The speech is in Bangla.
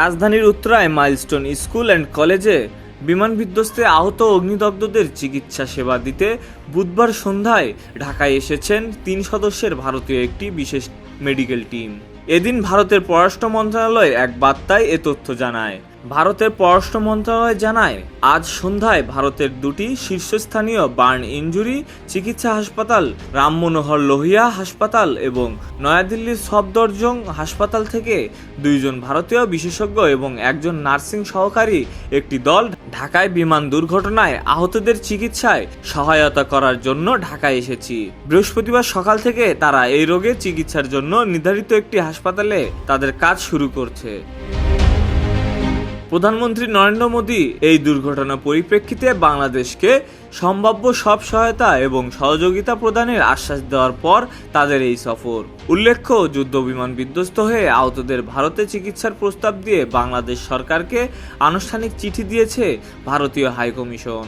রাজধানীর উত্তরায় মাইলস্টোন স্কুল অ্যান্ড কলেজে বিমান বিধ্বস্তে আহত অগ্নিদগ্ধদের চিকিৎসা সেবা দিতে বুধবার সন্ধ্যায় ঢাকায় এসেছেন তিন সদস্যের ভারতীয় একটি বিশেষ মেডিকেল টিম। এদিন ভারতের পররাষ্ট্র মন্ত্রণালয় এক বার্তায় এ তথ্য জানায়। ভারতের পররাষ্ট্র মন্ত্রণালয় জানায়, আজ সন্ধ্যায় ভারতের দুটি শীর্ষস্থানীয় বার্ন ইনজুরি, চিকিৎসা হাসপাতাল রাম মনোহর লোহিয়া হাসপাতাল এবং নয়াদিল্লির সফদরজং হাসপাতাল থেকে দুইজন ভারতীয় বিশেষজ্ঞ এবং একজন নার্সিং সহকারী একটি দল ঢাকায় বিমান দুর্ঘটনায় আহতদের চিকিৎসায় সহায়তা করার জন্য ঢাকায় এসেছি। বৃহস্পতিবার সকাল থেকে তারা এই রোগে চিকিৎসার জন্য নির্ধারিত একটি হাসপাতালে তাদের কাজ শুরু করছে। প্রধানমন্ত্রী নরেন্দ্র মোদী এই দুর্ঘটনার পরিপ্রেক্ষিতে বাংলাদেশকে সম্ভাব্য সব সহায়তা এবং সহযোগিতা প্রদানের আশ্বাস দেওয়ার পর তাদের এই সফর। উল্লেখ্য, যুদ্ধ বিমান বিধ্বস্ত হয়ে আহতদের ভারতে চিকিৎসার প্রস্তাব দিয়ে বাংলাদেশ সরকারকে আনুষ্ঠানিক চিঠি দিয়েছে ভারতীয় হাইকমিশন।